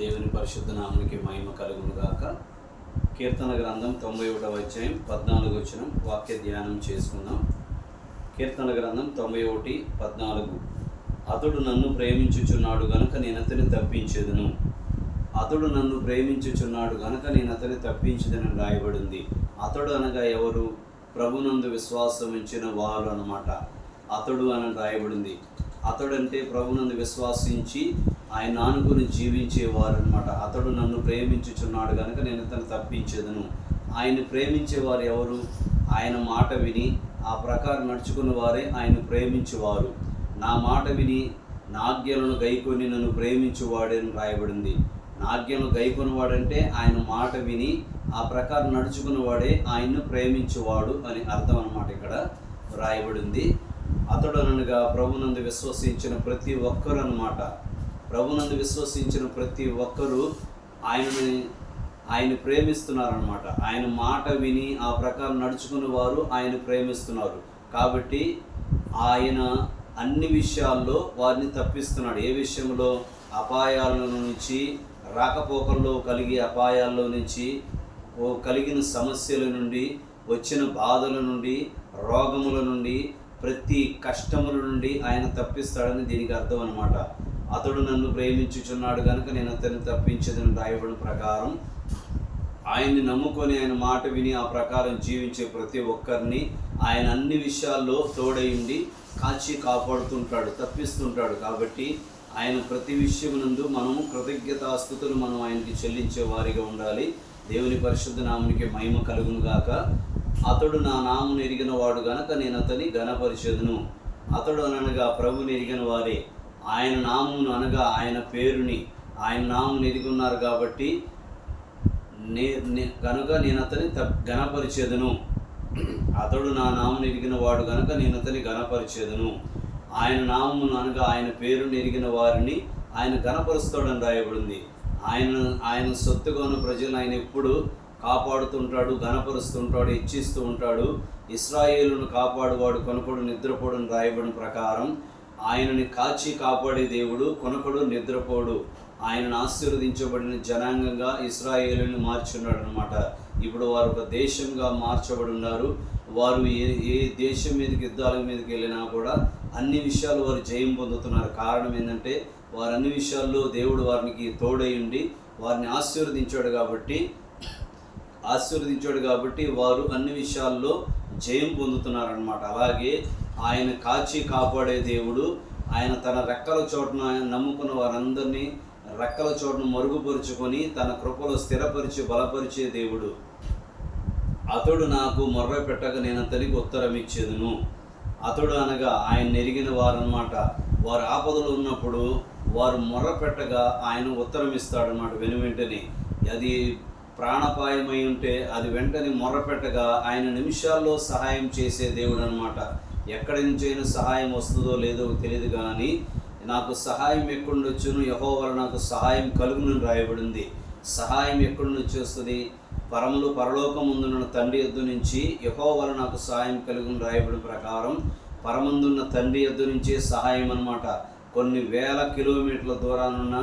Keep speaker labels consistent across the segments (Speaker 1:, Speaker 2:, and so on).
Speaker 1: దేవుని పరిశుద్ధ నామునికి మహిమ కలుగును గాక కీర్తన గ్రంథం తొంభై ఒకటవ అధ్యాయం పద్నాలుగు వచ్చిన వాక్య ధ్యానం చేసుకుందాం. కీర్తన గ్రంథం తొంభై ఒకటి పద్నాలుగు. అతడు నన్ను ప్రేమించుచున్నాడు గనుక నేను అతని తప్పించేదను. అతడు నన్ను ప్రేమించుచున్నాడు గనుక నేను అతని తప్పించదని రాయబడింది. అతడు అనగా ఎవరు? ప్రభునందు విశ్వాసం ఇచ్చిన వారు అనమాట అతడు అని రాయబడింది. అతడంటే ప్రభునందు విశ్వాసించి ఆయన ఆనుకుని జీవించేవారు అనమాట అతడు నన్ను ప్రేమించుచున్నాడు కనుక నేను తను తప్పించేదను. ఆయన ప్రేమించేవారు ఎవరు? ఆయన మాట విని ఆ ప్రకారం నడుచుకున్న వారే ఆయన ప్రేమించేవారు. నా మాట విని నాగ్యలను గైకొని నన్ను ప్రేమించువాడని రాయబడింది. నాగ్యను గైకొనివాడంటే ఆయన మాట విని ఆ ప్రకారం నడుచుకున్నవాడే ఆయన్ను ప్రేమించువాడు అని అర్థం అనమాట ఇక్కడ రాయబడింది. అతడనగా ప్రభునందు విశ్వసించిన ప్రతి ఒక్కరు అనమాట ప్రభునందు విశ్వసించిన ప్రతి ఒక్కరూ ఆయనని ఆయన ప్రేమిస్తున్నారనమాట ఆయన మాట విని ఆ ప్రకారం నడుచుకుని వారు ఆయన ప్రేమిస్తున్నారు. కాబట్టి ఆయన అన్ని విషయాల్లో వారిని తప్పిస్తున్నాడు. ఏ విషయంలో? అపాయాల నుంచి రాకపోకల్లో కలిగే అపాయాల్లో నుంచి ఓ కలిగిన సమస్యల నుండి వచ్చిన బాధల నుండి రోగముల నుండి ప్రతి కష్టముల నుండి ఆయన తప్పిస్తాడని దీనికి అర్థం అనమాట అతడు నన్ను ప్రేమించుచున్నాడు కనుక నేను అతన్ని తప్పించదని రాయబడిన ప్రకారం ఆయన్ని నమ్ముకొని ఆయన మాట విని ఆ ప్రకారం జీవించే ప్రతి ఒక్కరిని ఆయన అన్ని విషయాల్లో తోడయుండి కాచి కాపాడుతుంటాడు తప్పిస్తుంటాడు. కాబట్టి ఆయన ప్రతి విషయమునందు మనము కృతజ్ఞతాస్థుతులు మనం ఆయనకి చెల్లించే వారిగా ఉండాలి. దేవుని పరిశుద్ధ నామునికి మహిమ కలుగును గాక అతడు నా నామును ఎరిగిన వాడు గనక నేను అతని ఘనపరిచదును. అతడు అనగా ప్రభుని ఎరిగిన వారే. ఆయన నామును అనగా ఆయన పేరుని ఆయన నామును ఎరిగి ఉన్నారు కాబట్టి నే కనుక నేను అతని తప్ ఘనపరిచేదను. అతడు నా నామును ఎరిగిన వాడు గనక నేను అతని ఘనపరిచేదను. ఆయన నామమును అనగా ఆయన పేరుని ఎరిగిన వారిని ఆయన ఘనపరుస్తాడని రాయబడింది. ఆయన ఆయన సొత్తుగా ఉన్న ప్రజలు ఆయన ఎప్పుడు కాపాడుతుంటాడు ఘనపరుస్తుంటాడు ఇచ్చిస్తూ ఉంటాడు. ఇస్రాయేలును కాపాడువాడు కొనకడు నిద్రపోవడం రాయబడిన ప్రకారం ఆయనని కాచి కాపాడే దేవుడు కొనకడు నిద్రపోడు. ఆయనను ఆశీర్వదించబడిన జనాంగంగా ఇస్రాయేలుని మార్చున్నాడు అనమాట ఇప్పుడు వారు ఒక దేశంగా మార్చబడి ఉన్నారు. వారు ఏ ఏ దేశం మీదకి యుద్ధాల మీదకి వెళ్ళినా కూడా అన్ని విషయాలు వారు జయం పొందుతున్నారు. కారణం ఏంటంటే వారు అన్ని విషయాల్లో దేవుడు వారికి తోడై ఉండి వారిని ఆశీర్వదించాడు కాబట్టి ఆశీర్వదించాడు కాబట్టి వారు అన్ని విషయాల్లో జయం పొందుతున్నారనమాట అలాగే ఆయన కాచి కాపాడే దేవుడు ఆయన తన రెక్కల చోటున ఆయన నమ్ముకున్న వారందరినీ రెక్కల చోటును మరుగుపరుచుకొని తన కృపలో స్థిరపరిచి బలపరిచే దేవుడు. అతడు నాకు మొర్ర పెట్టక నేను అతనికి ఉత్తరం ఇచ్చేదును. అతడు అనగా ఆయన నెరిగిన వారనమాట వారు ఆపదలో ఉన్నప్పుడు వారు మొర్ర పెట్టగా ఆయన ఉత్తరం ఇస్తాడనమాట వెను వెంటనే అది ప్రాణపాయమై ఉంటే అది వెంటనే మొర్రపెట్టగా ఆయన నిమిషాల్లో సహాయం చేసే దేవుడు అనమాట ఎక్కడి నుంచైనా సహాయం వస్తుందో లేదో తెలియదు కానీ నాకు సహాయం ఎక్కడి యహో వల్ల నాకు సహాయం కలుగును రాయబడింది. సహాయం ఎక్కడి నుంచి వస్తుంది? పరములు పరలోకముందున్న తండ్రి ఎద్దు నుంచి యహో వల్ల నాకు సహాయం కలుగును రాయబడిన ప్రకారం పరమందున్న తండ్రి ఎద్దు నుంచే సహాయం అనమాట కొన్ని వేల కిలోమీటర్ల దూరానున్న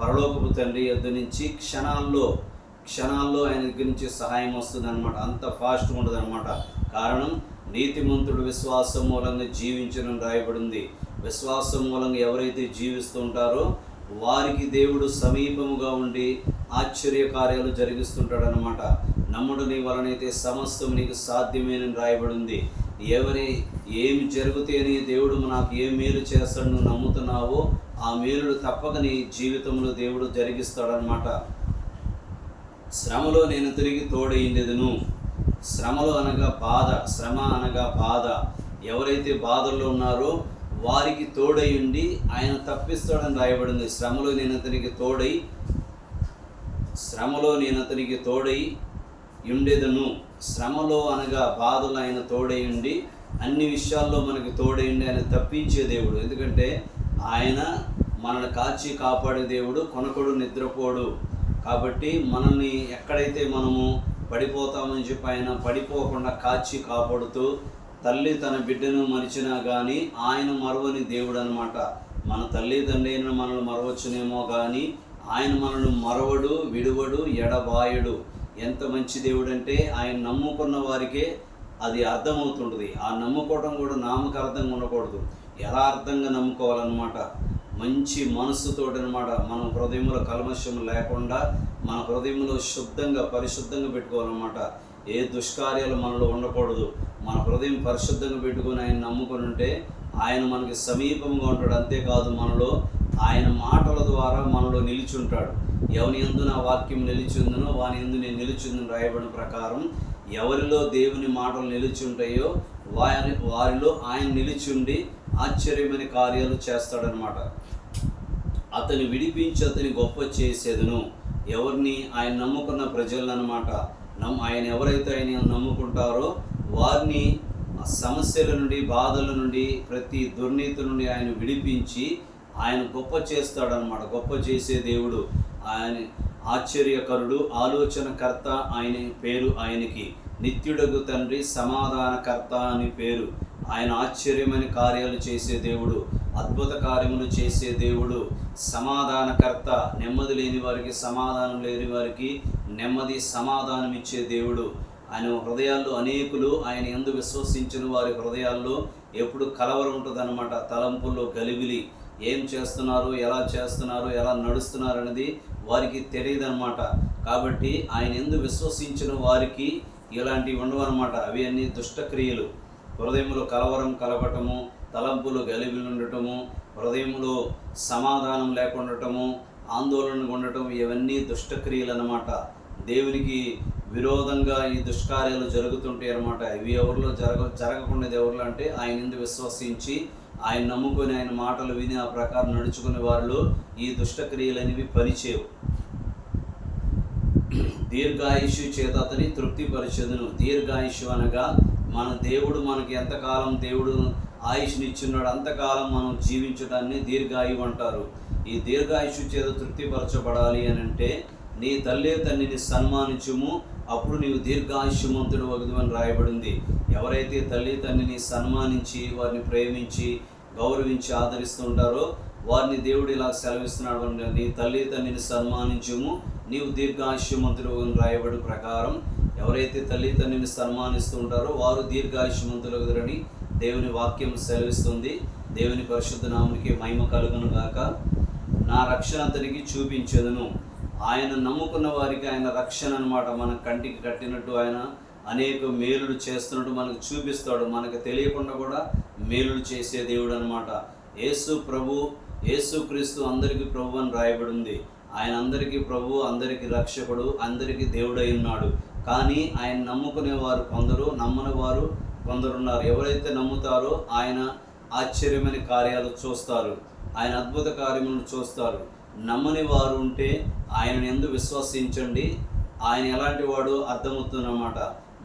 Speaker 1: పరలోకపు తండ్రి ఎద్దు నుంచి క్షణాల్లో క్షణాల్లో ఆయన దగ్గర నుంచి సహాయం వస్తుందన్నమాట. అంత ఫాస్ట్గా ఉండదన్నమాట. కారణం నీతిమంతుడు విశ్వాసం మూలంగా జీవించడం రాయబడింది. విశ్వాసం మూలంగా ఎవరైతే జీవిస్తుంటారో వారికి దేవుడు సమీపముగా ఉండి ఆశ్చర్య కార్యాలు జరిగిస్తుంటాడనమాట నమ్ముడు నీ వలనైతే సమస్తం నీకు సాధ్యమేనని రాయబడింది. ఎవరి ఏమి జరుగుతేనే దేవుడు నాకు ఏ మేలు చేస్తాడు నువ్వు నమ్ముతున్నావో ఆ మేలుడు తప్పక నీ జీవితంలో దేవుడు జరిగిస్తాడనమాట శ్రమలో నేను తిరిగి తోడైండెదను శ్రమలో అనగా బాధ శ్రమ అనగా బాధ. ఎవరైతే బాధల్లో ఉన్నారో వారికి తోడై ఉండి ఆయన తప్పిస్తాడని రాయబడింది. శ్రమలో నేను అతనికి తోడై శ్రమలో నేను అతనికి తోడై ఉండేదను శ్రమలో అనగా బాధలు ఆయన తోడై ఉండి అన్ని విషయాల్లో మనకి తోడై ఉండి ఆయన తప్పించే దేవుడు. ఎందుకంటే ఆయన మనల్ని కాచి కాపాడే దేవుడు కొనకొడు నిద్రపోడు. కాబట్టి మనల్ని ఎక్కడైతే మనము పడిపోతామని చెప్పి ఆయన పడిపోకుండా కాచి కాపాడుతూ తల్లి తన బిడ్డను మరిచినా కానీ ఆయన మరవని దేవుడు అనమాట మన తల్లిదండ్రి అయిన మనల్ని మరవచ్చునేమో కానీ ఆయన మనల్ని మరవడు విడువడు ఎడబాయడు. ఎంత మంచి దేవుడు అంటే ఆయన నమ్ముకున్న వారికే అది అర్థమవుతుంటుంది. ఆ నమ్ముకోవడం కూడా నామకార్థంగా ఉండకూడదు. యథార్థంగా నమ్ముకోవాలన్నమాట? మంచి మనస్సుతోటి అనమాట మన హృదయంలో కల్మషం లేకుండా మన హృదయంలో శుద్ధంగా పరిశుద్ధంగా పెట్టుకోవాలన్నమాట. ఏ దుష్కార్యాలు మనలో ఉండకూడదు. మన హృదయం పరిశుద్ధంగా పెట్టుకొని ఆయన నమ్ముకొని ఉంటే ఆయన మనకి సమీపంగా ఉంటాడు. అంతేకాదు మనలో ఆయన మాటల ద్వారా మనలో నిలిచుంటాడు. ఎవని ఎందు నా వాక్యం నిలిచిందునో వాని ఎందు నేను నిలిచిందని రాయబడిన ప్రకారం ఎవరిలో దేవుని మాటలు నిలిచి ఉంటాయో వారి వారిలో ఆయన నిలిచుండి ఆశ్చర్యమైన కార్యాలు చేస్తాడనమాట అతను విడిపించి అతని గొప్ప చేసేదను. ఎవరిని ఆయన నమ్ముకున్న ప్రజలను అనమాట నమ్ ఆయన ఎవరైతే ఆయన నమ్ముకుంటారో వారిని సమస్యల నుండి బాధల నుండి ప్రతి దుర్నీతి నుండి ఆయన విడిపించి ఆయన గొప్ప చేస్తాడనమాట. గొప్ప చేసే దేవుడు ఆయన ఆశ్చర్యకరుడు ఆలోచనకర్త ఆయన పేరు ఆయనకి. నిత్యుడగు తండ్రి సమాధానకర్త అని పేరు. ఆయన ఆశ్చర్యమైన కార్యాలు చేసే దేవుడు. అద్భుత కార్యములు చేసే దేవుడు సమాధానకర్త నెమ్మది లేని వారికి సమాధానం లేని వారికి నెమ్మది సమాధానం ఇచ్చే దేవుడు. ఆయన హృదయాల్లో అనేకులు ఆయన ఎందు విశ్వసించిన వారి హృదయాల్లో ఎప్పుడు కలవరం ఉంటుందన్నమాట. తలంపుల్లో గలిబిలి ఏం చేస్తున్నారు ఎలా చేస్తున్నారు ఎలా నడుస్తున్నారు అనేది వారికి తెలియదన్నమాట. కాబట్టి ఆయన ఎందు విశ్వసించిన వారికి ఇలాంటివి ఉండవన్నమాట. అవి అన్ని దుష్టక్రియలు హృదయంలో కలవరం కలవటము తలంపులు గలిబిలి ఉండటము హృదయంలో సమాధానం లేకుండటము ఆందోళన ఉండటం ఇవన్నీ దుష్టక్రియలు అన్నమాట దేవునికి విరోధంగా ఈ దుష్కార్యాలు జరుగుతుంటాయి అన్నమాట. ఇవి ఎవరిలో జరగ జరగకుండా ఎవరిలో అంటే ఆయన విశ్వసించి ఆయన నమ్ముకొని ఆయన మాటలు విని ఆ ప్రకారం నడుచుకునే వారిలో ఈ దుష్టక్రియలు అనేవి పనిచేయవు. దీర్ఘాయుషు చేత అతని తృప్తిపరిచెదను. దీర్ఘాయుషు అనగా మన దేవుడు మనకి ఎంతకాలం దేవుడు ఆయుష్నిచ్చున్నాడు అంతకాలం మనం జీవించడాన్ని దీర్ఘాయువు అంటారు. ఈ దీర్ఘాయుషు చేత తృప్తిపరచబడాలి అని అంటే నీ తల్లి తండ్రిని సన్మానించుము అప్పుడు నీవు దీర్ఘాయుష్యమంతుడు వగదు అని రాయబడింది. ఎవరైతే తల్లి తండ్రిని సన్మానించి వారిని ప్రేమించి గౌరవించి ఆదరిస్తుంటారో వారిని దేవుడు ఇలా సెలవిస్తున్నాడు నీ తల్లి తండ్రిని సన్మానించుము నీవు దీర్ఘాయుష్యమంతుడు అని రాయబడి ప్రకారం ఎవరైతే తల్లి తండ్రిని సన్మానిస్తూ ఉంటారో వారు దీర్ఘాయుష్యమంతులగుదరని దేవుని వాక్యం సెలవిస్తుంది. దేవుని పరిశుద్ధ నామునికి మహిమ కలుగును గాక. నా రక్షణ అతనికి చూపించదును. ఆయన నమ్ముకున్న వారికి ఆయన రక్షణ అనమాట మన కంటికి కట్టినట్టు ఆయన అనేక మేలులు చేస్తున్నట్టు మనకు చూపిస్తాడు. మనకు తెలియకుండా కూడా మేలులు చేసే దేవుడు అనమాట యేసు ప్రభు యేసు క్రీస్తు అందరికీ ప్రభు అని రాయబడింది. ఆయన అందరికీ ప్రభు అందరికీ రక్షకుడు అందరికీ దేవుడై ఉన్నాడు. కానీ ఆయన నమ్ముకునే వారు కొందరు నమ్మని వారు కొందరున్నారు. ఎవరైతే నమ్ముతారో ఆయన ఆశ్చర్యమైన కార్యాలు చూస్తారు. ఆయన అద్భుత కార్యములను చూస్తారు. నమ్మని వారు ఉంటే ఆయన ఎందు విశ్వసించండి. ఆయన ఎలాంటి వాడు అర్థమవుతుందన్నమాట.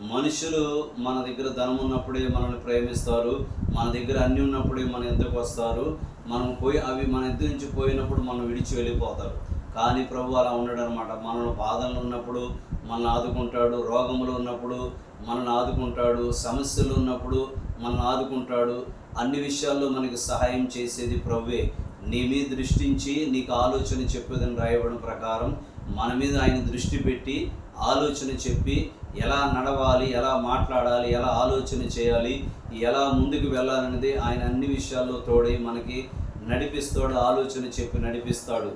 Speaker 1: మనుషులు మన దగ్గర ధనం ఉన్నప్పుడే మనల్ని ప్రేమిస్తారు. మన దగ్గర అన్ని ఉన్నప్పుడే మన ఎందుకు వస్తారు? మనం పోయి అవి మన ఎద్దు నుంచి పోయినప్పుడు మనం విడిచి వెళ్ళిపోతారు. కానీ ప్రభు అలా ఉండడు అనమాట మనల్ని బాధలు ఉన్నప్పుడు మనల్ని ఆదుకుంటాడు. రోగములు ఉన్నప్పుడు మనల్ని ఆదుకుంటాడు సమస్యలు ఉన్నప్పుడు మనల్ని ఆదుకుంటాడు అన్ని విషయాల్లో మనకి సహాయం చేసేది ప్రవ్వే నీ మీద దృష్టించి నీకు ఆలోచన చెప్పేదని రాయబడిన ప్రకారం మన మీద ఆయన దృష్టి పెట్టి ఆలోచన చెప్పి ఎలా నడవాలి ఎలా మాట్లాడాలి ఎలా ఆలోచన చేయాలి ఎలా ముందుకు వెళ్ళాలనేది ఆయన అన్ని విషయాల్లో తోడై మనకి నడిపిస్తాడు ఆలోచన చెప్పి నడిపిస్తాడు.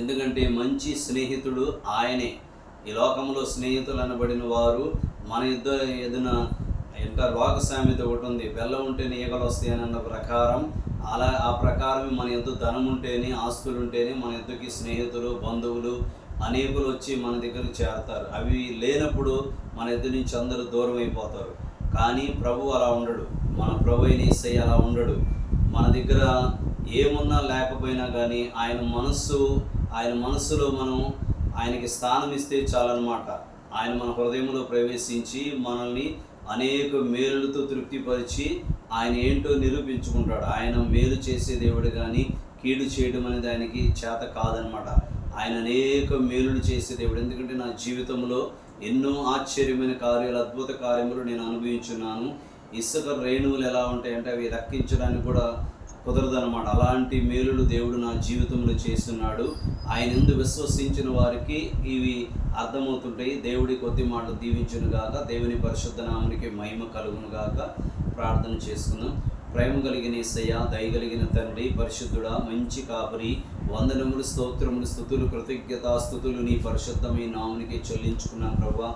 Speaker 1: ఎందుకంటే మంచి స్నేహితుడు ఆయనే. ఈ లోకంలో స్నేహితులు అనబడిన వారు మన ఇద్దరు ఏదైనా ఎంత రోగ సామెత ఒకటి ఉంది. బెల్లం ఉంటేనే ఈగలు వస్తాయని అన్న ప్రకారం అలా ఆ ప్రకారం మన ఎంతో ధనం ఉంటేనే ఆస్తులు ఉంటేనే మన ఎంతకి స్నేహితులు బంధువులు అనేకులు వచ్చి మన దగ్గరికి చేరతారు. అవి లేనప్పుడు మన ఎదురు నుంచి అందరూ దూరం అయిపోతారు. కానీ ప్రభు అలా ఉండడు. మన ప్రభు అయిన యేసయ్య అలా ఉండడు. మన దగ్గర ఏమున్నా లేకపోయినా కానీ ఆయన మనస్సు ఆయన మనస్సులో మనం ఆయనకి స్థానం ఇస్తే చాలన్నమాట. ఆయన మన హృదయంలో ప్రవేశించి మనల్ని అనేక మేలులతో తృప్తిపరిచి ఆయన ఏంటో నిరూపించుకుంటాడు. ఆయన మేలు చేసే దేవుడు కానీ కీడు చేయడం అనేది ఆయనకి చేత కాదనమాట ఆయన అనేక మేలులు చేసే దేవుడు. ఎందుకంటే నా జీవితంలో ఎన్నో ఆశ్చర్యమైన కార్యాలు అద్భుత కార్యములు నేను అనుభవించున్నాను. ఇసుక రేణువులు ఎలా ఉంటాయంటే అవి రక్కించడానికి కూడా కుదరదనమాట అలాంటి మేలులు దేవుడు నా జీవితంలో చేస్తున్నాడు. ఆయన ఎందు విశ్వసించిన వారికి ఇవి అర్థమవుతుంటాయి. దేవుడి కొద్ది మాటలు దీవించును గాక దేవుని పరిశుద్ధ నామునికి మహిమ కలుగును గాక ప్రార్థన చేసుకుందాం. ప్రేమ కలిగిన ఇసయ్య దయగలిగిన తండ్రి పరిశుద్ధుడా మంచి కాపరి వందనములు స్తోత్రములు స్థుతులు కృతజ్ఞతాస్థుతులు నీ పరిశుద్ధమైన నామునికి చెల్లించుకున్నాను ప్రభా.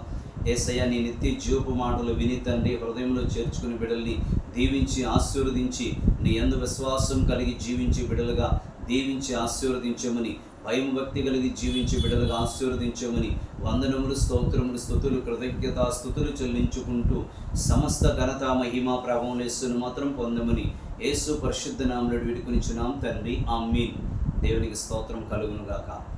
Speaker 1: ఏసయ్య నీ నిత్య జీవపు మాటలు విని తండ్రి హృదయంలో చేర్చుకుని బిడల్ని దీవించి ఆశీర్వదించి నీ ఎందు విశ్వాసం కలిగి జీవించి బిడలుగా దీవించి ఆశీర్వదించమని భయం భక్తి కలిగి జీవించి బిడలుగా ఆశీర్వదించమని వందనములు స్తోత్రములు స్థుతులు కృతజ్ఞత స్థుతులు చెల్లించుకుంటూ సమస్త ఘనత మహిమ ప్రభావం మాత్రం పొందమని యేసు పరిశుద్ధ నామనుడు విడుకునిచున్నాం తండ్రి. ఆమీన్. దేవునికి స్తోత్రం కలుగునుగాక.